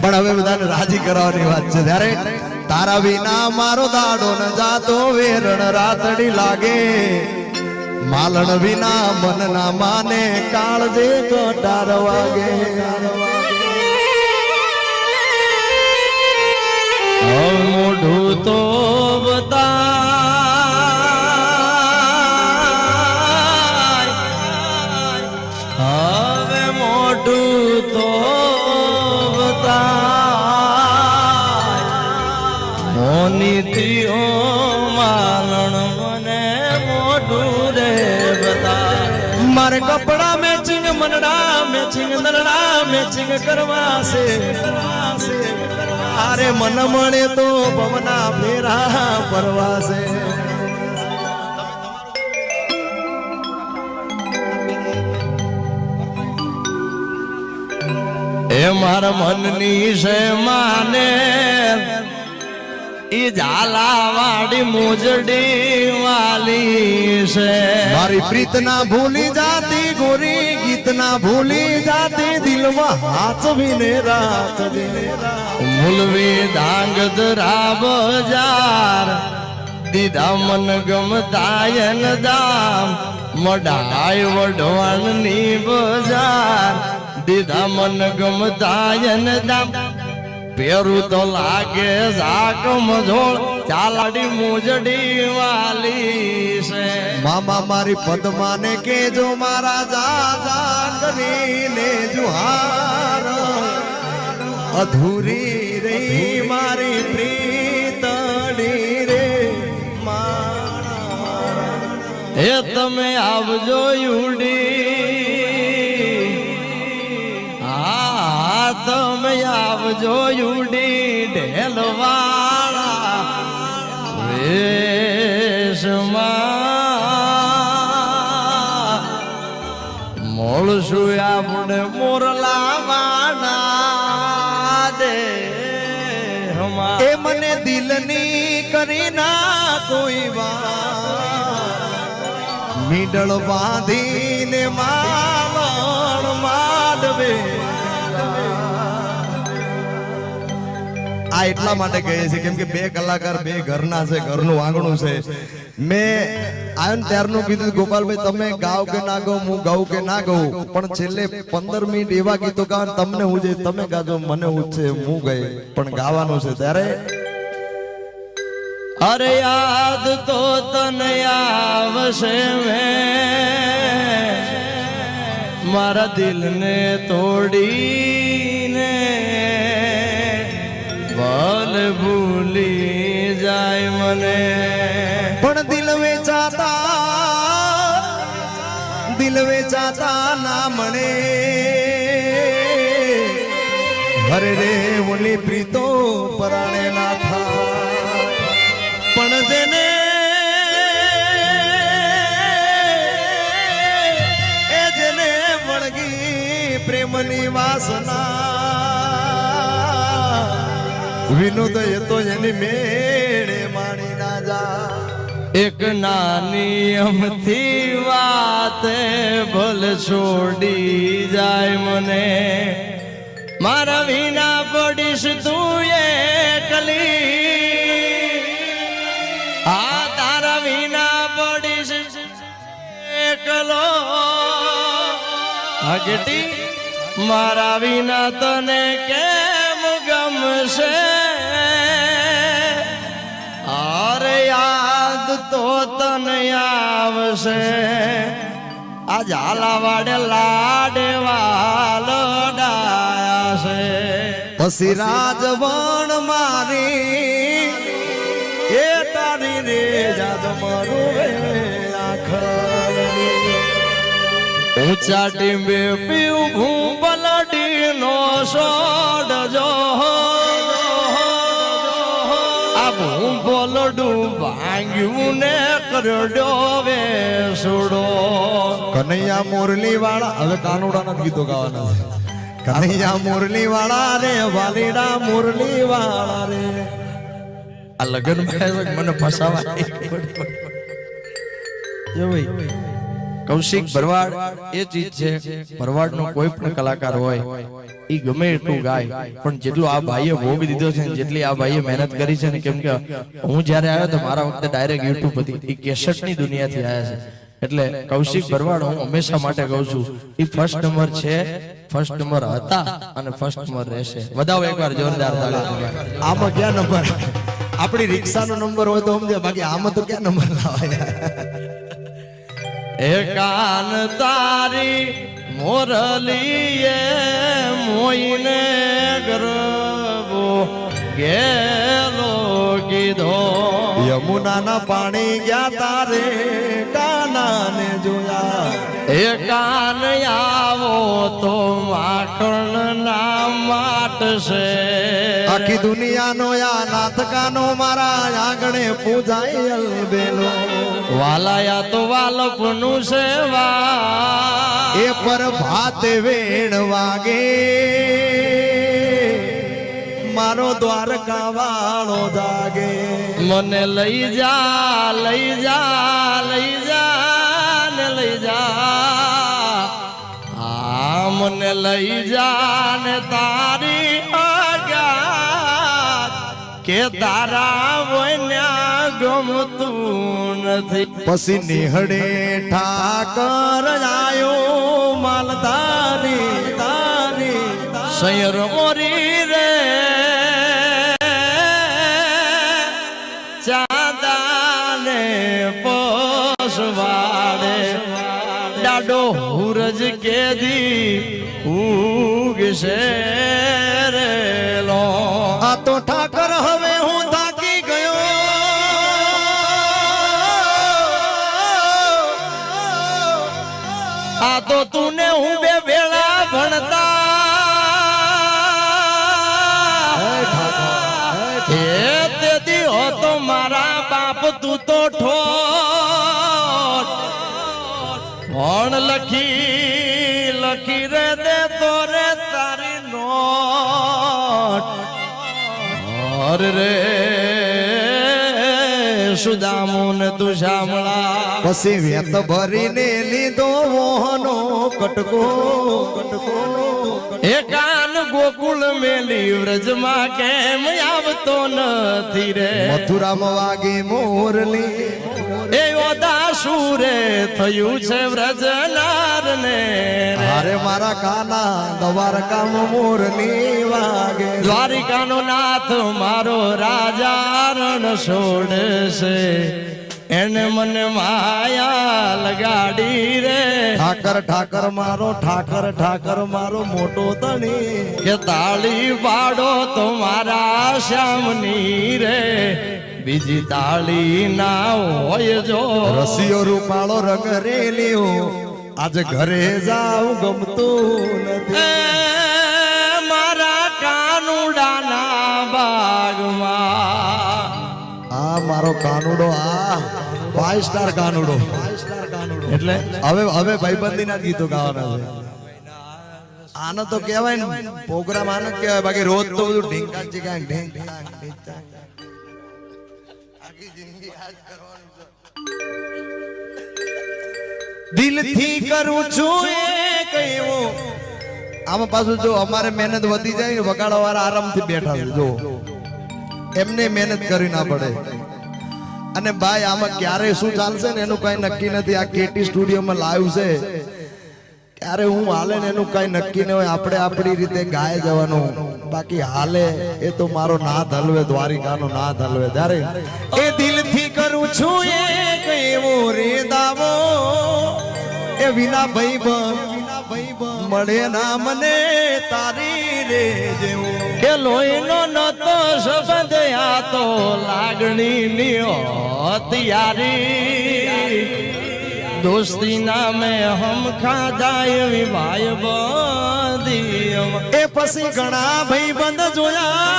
પણ હવે બધાને રાજી કરવાની વાત છે. ત્યારે તારા વિના મારો દાડો ન જાતો વેરણ રાતડી લાગે. માલણ વિના મન ના માને, કાળજે કટાર વાગે. મોનીતીઓ માલણ મને મોઢું રે મારે કપડા મેચિંગ મનડા મેચિંગ નરડા મેચિંગ કરવા છે અરે મન મળે તો પવના ફેરા પરવાસે એ મારા મનની છે માને ઈ ઝાલા વાડી મુજડી વાલી છે. મારી પ્રીત ના ભૂલી જાતી ગોરી ગીત ના ભૂલી જાતી દિલમાં હાથ વિને રાત. મુલવી ધાંગધરા બજાર દીધા મન ગમતાયન દામ મડાય વઢવાણની બજાર દીધા મન ગમતાયન દામ. પેરું તો લાગે ઝાક મજોળ ચાલાડી મોજડી વાલી છે. મામા મારી પદ્માને કેજો મારા જાજા કરીને જુહાર. અધૂરી રહી મારી પ્રીતડી રે એ તમે આવજો યુડી આવજો યુડી ઢેલવાળા. વેશમાં મળશું આપણે મોરલા વાના દે એ મને દિલની કરી ના કોઈ મીડળ બાંધીને માવણ આ એટલા માટે કહે છે, કેમ કે બે કલાકાર બે ઘરના છે, ઘરનું આંગણું છે. મેં આયન ત્યારનું કીધું, ગોપાલભાઈ, તમે ગાવ કે ના ગાવ, હું ગાઉં કે ના ગાઉં? પણ છેલ્લે પંદર મિનિટ એવા ગીતો ગાવ તમને હું જે, તમે ગાજો, મને હું છે, હું ગઈ. પણ ગાવાનું છે ત્યારે, અરે યાદ તો તને આવશે મેં. મારા દિલને તોડીને. ભલ ભૂલી જાય મને. પણ દિલ વેચાતા દિલ વેચાતા ના મળે હરે રે ઓલી પ્રીતો પરાણે ના થા. પણ જેને એ જેને વળગી પ્રેમની વાસના વિનોદ એ તો એની મેળે માણી ના જા એક નાની અમથી વાત ભલ છોડી જાય મને. મારા વિના પડીશ તું કલી આ તારા વિના પડીશ એકલો. હગટી મારા વિના તને કેમ ગમશે અરે યાદ તો તને આવશે. આ ઝાલાવાડે લાડે વાલો ડાયા છે પછી? રાજવણ મારી એ તારી રે જાદ મારું ઊંચા ટીંબે પીવું ભૂપલડી નો સોડજો આ બોલડું ભાંગ્યું ને કરડો વે સુડો. કનૈયા મુરલી વાળા હવે કાનુડા નથી ગીતો ગાવાના છે. કનૈયા મુરલી વાળા રે વાલીડા મુરલી વાળા રે. આ લગ્ન મને ફસાવા જો ભાઈ કૌશિક ભરવાડ એ ચીજ છે. ભરવાડનો કોઈ પણ કલાકાર હોય એ ગમે એટલું ગાય. પણ જેટલું આ ભાઈએ ભોગ દીધો છે ને જેટલી આ ભાઈએ મહેનત કરી છે ને કેમ કે હું જ્યારે આવ્યો તો મારા વખતે ડાયરેક્ટ યુટ્યુબ હતી. એ કેસેટની દુનિયાથી આવ્યા છે. એટલે કૌશિક ભરવાડ હું હંમેશા માટે કહું છું એ ફર્સ્ટ નંબર છે ફર્સ્ટ નંબર હતા અને ફર્સ્ટ નંબર રહેશે. વધાવો એકવાર, જોરદાર આમાં ક્યાં નંબર આપણી રિક્ષાનો નંબર હોય તો સમજે, બાકી આમાં તો ક્યાં નંબર લાવાય? એ કાન તારી મોરલીએ મોઈને ગરબો ગેલો કીધો. યમુનાના પાણી ગયા તારે કાનાને જોયા. હે કાન આવો તો માખણ ના માટશે આખી દુનિયાનો યા નાથકાનો મારા આંગણે પૂજાય બેનો વાલાયા તો વાલપનું સેવા. એ પર ભાત વેણ વાગે. મારો દ્વારકા વાળો જાગે. મને લઈ જા લઈ જા લઈ જા ને લઈ જા. મને લઈ જાને તારી કે તારા વન્યા ગમતું નથી. પછી નિહળે ઠાકર આયો માલધારી તારી સૈર મોરી ડાડો હુરજ કેદી ઉગશે રે લો. આ તો ઠાકર હવે હું થાકી ગયો. આ તો તું ને હું બે વેળા ભણતા ભણ લખી લખી રે દે તોરે તારી નોટ? હર રે સુદામુન તું શામળા. પછી વેત ભરીને લીધો કટકો કટકો એ કાન ગોકુળ મેલી વ્રજમાં કેમ આવતો નથી રે? મથુરામાં વાગે મોરલી. એ ઓદા સુરે થયું છે વ્રજનાર ને અરે મારા કાના દ્વારકામાં મોરલી વાગે. દ્વારિકાનો નાથ મારો રાજા રણ છોડે છે એને મને માયા લગાડી રે. ઠાકર ઠાકર મારો ઠાકર ઠાકર મારો મોટો તણી કે તાળી પાડો તો મારા શ્યામની રે. બીજી તાળી ના હોય જો. રસીઓ રૂપાળો રંગ આજે ઘરે જાવ ગમતું નથી. મારો કાનુડો, આ ફાઈવ સ્ટાર કાનુડો. એટલે હવે હવે ભાઈબંધી ના ગીતો ગાવાના છે. આનો તો કહેવાય ને પ્રોગ્રામ આનો કહેવાય. બાકી રોજ તો બધું ઢીંકા. જ કરવાનું છે. દિલથી કરું છું એ એવું. આમાં પાછું જો અમારે મહેનત વધી જાય ને વગાડવા વાળા આરામથી બેઠા છે, જો. એમને મહેનત કરી ના પડે. અને ભાઈ, આમાં ક્યારે શું ચાલશે ને એનું કઈ નક્કી નથી. આ કેટી સ્ટુડિયોમાં લાઈવ છે. ક્યારે હું હાલે ને એનું કઈ નક્કી ન હોય. આપણે આપણી રીતે ગાય જવાનું. બાકી હાલે એ તો મારો નાથ હલવે, દ્વારિકાનો નાથ હલવે. ત્યારે એ દિલથી કરું છું એ એવો રે દાવો એ વિના ભાઈ મળે ના મને તારી રે જેવું કે લોહીનો નતો સંબંધ, આ તો લાગણીની હતિયારી દોસ્તી નામે હમ ખાધા એવી ભાઈ બંધી એ પછી ઘણા ભાઈ બંધ જોયા.